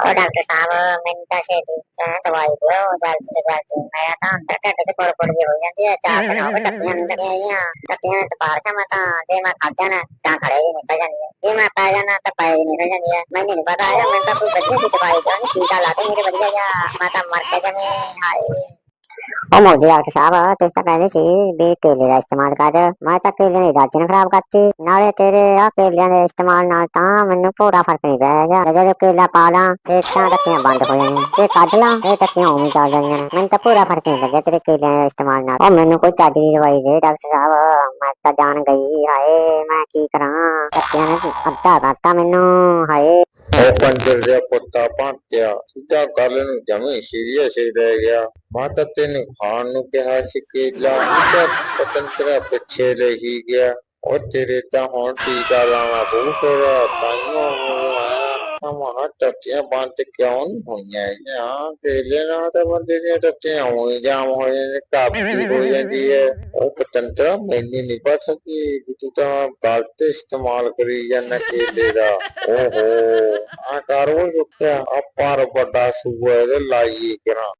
ਉਹ ਡਾਕਟਰ ਸਾਹਿਬ ਮੈਨੂੰ ਤਾਂ ਛੇਤੀ ਕਹਿ ਦਵਾਈ ਦਿਓ ਜਲਦੀ ਤੋਂ ਜਲਦੀ ਮੇਰਾ ਤਾਂ ਅੰਦਰ ਢਿੱਡ 'ਚ ਕੋੜ ਕੋੜ ਜਿਹੀ ਹੋ ਜਾਂਦੀ ਹੈ ਚਾਰ ਦਿਨ ਹੋ ਗਏ ਟੱਟੀਆਂ ਨਹੀਂ ਲੱਗੀਆਂ ਹੈਗੀਆਂ ਟੱਟੀਆਂ ਨੇ ਤਪਾਰ ਕੇ ਮੈਂ ਤਾਂ ਜੇ ਮੈਂ ਖਾ ਜਾਣਾ ਤਾਂ ਖੜੇ ਹੀ ਨਿਕਲ ਜਾਂਦੀ ਹੈ ਜੇ ਮੈਂ ਪੈ ਜਾਣਾ ਤਾਂ ਪੈ ਹੀ ਨਿਕਲ ਜਾਂਦੀ ਹੈ ਮੈਨੂੰ ਨਹੀਂ ਪਤਾ ਹੈਗਾ ਮੈਂ ਤਾਂ ਕੋਈ ਬੱਚੇ ਦੀ ਦਵਾਈ ਦਿਓ ਟੀਕਾ ਲਾ ਕੇ ਮੇਰੇ ਵਧੀਆ ਜਾ ਮੈਂ ਤਾਂ ਮਰ ਕੇ ਜਮੇ ਹਾਏ ਉਹ ਮੋਦੀ ਡਾਕਟਰ ਸਾਹਿਬ, ਤੁਸੀਂ ਤਾਂ ਕਹਿੰਦੇ ਸੀ ਵੀ ਕੇਲੇ ਦਾ ਇਸਤੇਮਾਲ ਕਰ, ਮੈਂ ਤਾਂ ਕੇਲੇ ਦੀ ਦਾਜਨ ਖਰਾਬ ਕਰਤੀ, ਨਾਲੇ ਤੇਰੇ ਆ ਕੇਲਿਆਂ ਦੇ ਇਸਤੇਮਾਲ ਨਾਲ ਤਾਂ ਮੈਨੂੰ ਪੂਰਾ ਫ਼ਰਕ ਨਹੀਂ ਪਿਆ ਹੈਗਾ ਜਦੋਂ ਕੇਲਾ ਪਾ ਲਾਂ, ਤੇ ਤਾਂ ਟੱਕੀਆਂ ਬੰਦ ਹੋ ਜਾਣੀਆਂ, ਤੇ ਕੱਢ ਲਾਂ, ਤੇ ਟੱਕੀਆਂ ਉਵੇਂ ਹੀ ਚੱਲ ਜਾਣੀਆਂ ਮੈਨੂੰ ਤਾਂ ਪੂਰਾ ਫ਼ਰਕ ਨਹੀਂ ਲੱਗਿਆ ਤੇਰੇ ਕੇਲਿਆਂ ਦੇ ਇਸਤੇਮਾਲ ਨਾਲ। ਉਹ ਮੈਨੂੰ ਕੋਈ ਚੱਜ ਦੀ ਦਵਾਈ ਦੇ, ਡਾਕਟਰ ਸਾਹਿਬ, ਮੈਂ ਤਾਂ ਜਾਣ ਗਈ, ਹਾਏ, ਮੈਂ ਕੀ ਕਰਾਂ? ਟੱਕੀਆਂ ਨੇ ਅੱਧਾ ਕਰਤਾ ਮੈਨੂੰ, ਹਾਏ। ਉਹ ਕੰਜਰ ਜਿਹਾ ਕੁੱਤਾ ਭਾਂਤਿਆ, ਸਿੱਧਾ ਗੱਲ ਨੂੰ ਜਮੀ ਸੀਰੀਅਸ ਹੀ ਰਹਿ ਗਿਆ। ਮਾਤਾ ਤਾਂ ਤੈਨੂੰ ਖਾਣ ਨੂੰ ਕਿਹਾ ਸੀ ਕੇਲਾ ਸਿੱਧਾ ਪਤੰਤਰਾ ਪਿੱਛੇ ਰਹੀ ਗਿਆ। ਉਹ ਤੇਰੇ ਤਾਂ ਹੁਣ ਟੀਕਾ ਲਾਉਣਾ ਬਹੁਤ ਫਿਰ ਤਾਈਓ ਹਮਾਰਾ ਟੱਟੀਆਂ ਬੰਦ ਕਿਉਂ ਨੀ ਹੋਈਆਂ ਹੈਗੀਆਂ? ਕੇਲੇ ਨਾਲ ਤਾਂ ਬੰਦੇ ਦੀਆਂ ਟੱਟੀਆਂ ਹੋਈ ਜਾਮ ਹੋ ਜਾਂਦੇ ਕਾਬੂ ਹੋ ਜਾਂਦੀ ਹੈ। ਉਹ ਪਤੰਤਰਾ ਮੈਨੂੰ ਨਹੀਂ ਪਤਾ ਕਿ ਤੂੰ ਤਾਂ ਗਲਤ ਇਸਤੇਮਾਲ ਕਰੀ ਜਾਂਦਾ ਕੇਲੇ ਦਾ। ਓਹੋ ਆ ਕਰ ਉਹ ਆ ਪਰ ਵੱਡਾ ਸੂਆ ਇਹਦੇ ਲਾਈਏ ਕਰਾਂ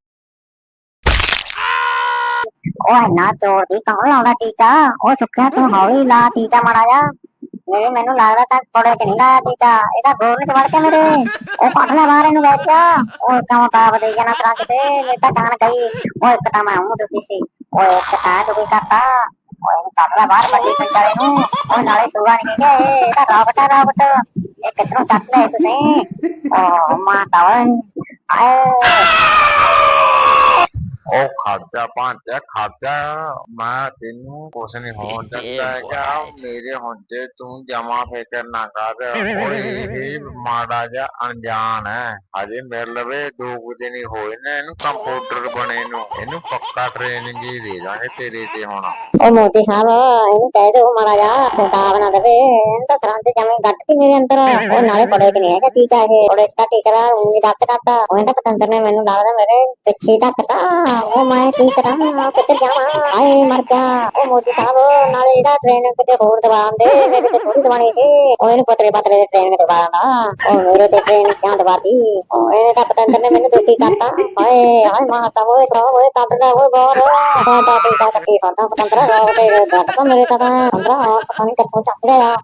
ਉਹ ਨਾ ਤੋੜਦੀ ਕੌਣ ਲਾਉਂਦਾ ਟੀਕਾ? ਉਹ ਸੁੱਕਿਆ ਤੂੰ ਹੌਲੀ ਲਾ ਟੀਕਾ ਮਾੜਾ ਜਾ ਮੇਰੇ ਮੈਨੂੰ ਲੱਗਦਾ ਤਾਂ ਕੋੜੇ ਤੇ ਨਹੀਂ ਲਾਇਆ ਇਹਦਾ ਗੋਲ ਵਿੱਚ ਵੜ ਕੇ ਮੇਰੇ। ਉਹ ਪੱਟ ਲੈ ਬਾਹਰ ਇਹਨੂੰ ਬੈਠ ਜਾ ਉਹ ਕਿਉਂ ਤਾਪ ਦੇ ਜਾਣਾ ਸਰਾਂ ਤੇ ਮੇਰੇ ਤਾਂ ਗਈ। ਉਹ ਇੱਕ ਤਾਂ ਮੈਂ ਹੂੰ ਦੁਖੀ ਸੀ। ਉਹ ਇੱਕ ਤਾਂ ਦੁਖੀ ਕਰਤਾ। ਉਹ ਇਹਨੂੰ ਕੱਢ ਲੈ ਬਾਹਰ ਵੱਡੀ ਕੰਚਾਲੇ ਨੂੰ। ਉਹ ਨਾਲੇ ਸੂਆ ਨਹੀਂ ਗਿਆ ਇਹ ਇਹਦਾ ਰਾਬਟ ਹੈ ਰਾਬਟ। ਇਹ ਕਿੱਥੋਂ ਚੱਕ ਲਏ ਤੁਸੀਂ? ਉਹ ਮਾਤਾ ਆਏ। ਉਹ ਖਾਦਾ ਭਾਂਤਿਆ ਖਾਦਾ ਮੈਂ ਤੈਨੂੰ ਕੁਛ ਨਹੀਂ ਹੋਣ ਦਿੰਦਾ ਹੈਗਾ। ਮੇਰੇ ਹੁੰਦੇ ਤੂੰ ਜਮਾ ਫਿਕਰ ਨਾ ਕਰ। ਓਏ ਇਹ ਮਾੜਾ ਜਿਹਾ ਅਣਜਾਣ ਹੈ ਹਜੇ ਮੇਰੇ ਲਵੇ ਦੋ ਕੁ ਦਿਨ ਹੀ ਹੋਏ ਨੇ ਇਹਨੂੰ ਕੰਪਿਊਟਰ ਬਣੇ ਨੂੰ। ਇਹਨੂੰ ਪੱਕਾ ਟ੍ਰੇਨਿੰਗ ਹੀ ਦੇ ਦਾਂਗੇ ਤੇਰੇ ਤੇ ਹੁਣ। ਉਹ ਮੋਦੀ ਸਾਹਿਬ ਇਹਨੂੰ ਕਹਿ ਦਿਓ ਮਾੜਾ ਜਾ ਸਰਦਾਰ ਨਾ ਦੇਵੇ। ਇਹਨੂੰ ਤਾਂ ਸਰਾਂ ਤੇ ਜਮੇ ਗੱਟ ਕੇ ਮੇਰੇ ਅੰਦਰ। ਉਹ ਨਾਲੇ ਪੜੇ ਤੇ ਨਹੀਂ ਹੈਗਾ ਟੀਕਾ ਇਹ। ਪੜੇ ਤਾਂ ਟੀਕਾ ਲਾ ਉਂਗਲੀ ਦੱਤ। ਕਰਤਾ ਉਹ ਤਾਂ ਪਤੰਦਰ ਨੇ ਮੈਨੂੰ ਲੱਗਦਾ ਮੇਰੇ ਪਿੱਛੇ ਧੱਕਤਾ ਉਹ ਮੈਂ ਕੀ ਕਰਾਂ? ਕਿੱਥੇ ਜਾਵਾਂ? ਆਏ ਮਰ ਗਿਆ ਉਹ ਮੋਦੀ ਸਾਹਿਬ, ਨਾਲੇ ਇਹਦਾ ਟ੍ਰੇਨਿੰਗ ਕਿਤੇ ਹੋਰ ਦਵਾਉਣ ਦੇ ਮੇਰੇ ਤੇ ਥੋੜੀ ਦਵਾਣੀ ਸੀ ਉਹ ਇਹਨੂੰ ਪਤਲੇ ਪਤਲੇ ਦੇ ਟ੍ਰੇਨਿੰਗ ਦਵਾਉਂਦਾ ਉਹ ਮੇਰੇ ਤੇ ਟ੍ਰੇਨਿੰਗ ਕਿਉਂ ਦਵਾਤੀ ਉਹ ਇਹ ਤਾਂ ਪਤੰਦਰ ਨੇ ਮੈਨੂੰ ਦੁਖੀ ਕਰਤਾ। ਹਾਏ ਹਾਏ ਮਾਤਾ ਓਏ ਸਰਾ ਓਏ ਕੱਟ ਲੈ ਓਏ ਬਾਹਰ ਸਾਡਾ ਟੀਕਾ ਕੱਟੀ ਫੜਦਾ ਪਤੰਦਰ ਉਹ ਤੇ ਗੱਟ ਤਾਂ ਮੇਰੇ ਤਾਂ ਅੰਦਰਾ ਪਤਾ ਨਹੀਂ ਕਿੱਥੋਂ ਚੱਕ ਲਿਆ।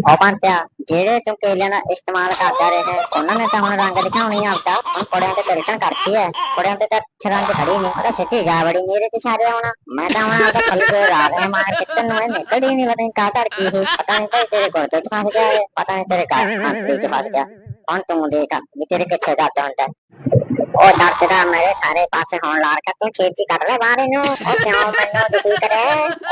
ਉਹ ਪੰਤਿਆ ਜਿਹੜੇ ਤੂੰ ਕੇਲਿਆਂ ਦਾ ਇਸਤੇਮਾਲ ਕਰਦਾ ਰਿਹਾ, ਉਹਨਾਂ ਨੇ ਤਾਂ ਹੁਣ ਰੰਗ ਦਿਖਾਉਣੀ ਆਪਦਾ। ਹੁਣ ਕੋੜਿਆਂ ਤੇ ਤਿਲਕਣ ਕਰਤੀ ਹੈ ਕੋੜਿਆਂ ਤੇ ਤਾਂ ਛਰੰਗ ਖੜੀ ਨਹੀਂ ਉਹ ਸਿੱਧੀ ਜਾ ਵੜੀ ਮੇਰੇ ਤੇ ਸਾਰੇ ਆਉਣਾ ਮੈਂ ਤਾਂ ਹੁਣ ਆਪਦਾ ਫਲ ਜੋ ਰਾਗ ਮਾਰ ਕਿਚਨ ਨੂੰ ਨਿਕਲ ਹੀ ਨਹੀਂ, ਪਤਾ ਨਹੀਂ ਕਾਹ ਧੜਕੀ ਇਹ ਪਤਾ ਨਹੀਂ ਭਾਈ ਤੇਰੇ ਕੋਲ ਤੇ ਫਸ ਗਿਆ ਪਤਾ ਨਹੀਂ ਤੇਰੇ ਘਰ ਅੰਤਰੀ ਚ ਫਸ ਗਿਆ। ਹੁਣ ਤੂੰ ਦੇਖ, ਵੀ ਤੇਰੇ ਕਿੱਥੇ ਘਾਟਾ ਹੁੰਦਾ। ਉਹ ਡਾਕਟਰ ਮੇਰੇ ਸਾਰੇ ਪਾਸੇ ਹੋਣ ਲਾ ਕੇ ਤੂੰ ਛੇਤੀ ਕੱਢ ਲੈ ਬਾਹਰ ਇਹਨੂੰ। ਉਹ ਕਿਉਂ ਮੈਨੂੰ ਦੁਖੀ ਕਰੇ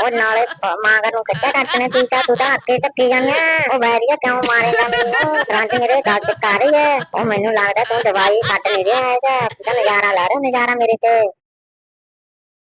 ਉਹ ਨਾਲੇ ਮਾਂਗ ਨੂੰ ਕੱਚਾ ਕੱਟਣੇ ਟੀਕਾ ਤੂੰ ਤਾਂ ਹੱਥੇ ਚੱਕੀ ਜਾਂਦਾ ਉਹ ਬੈਰੀਆ ਕਿਉਂ ਮਾਰੇਗਾ ਮੈਨੂੰ? ਫਰੰਟ ਮੇਰੇ ਗੱਲ ਚ ਕਰ ਰਹੀ ਹੈ ਉਹ ਮੈਨੂੰ ਲੱਗਦਾ ਤੂੰ ਦਵਾਈ ਛੱਡ ਨਹੀਂ ਰਿਹਾ ਹੈਗਾ। ਤਾਂ ਨਜ਼ਾਰਾ ਲੈ ਰਿਹਾ ਨਜ਼ਾਰਾ ਮੇਰੇ ਤੇ।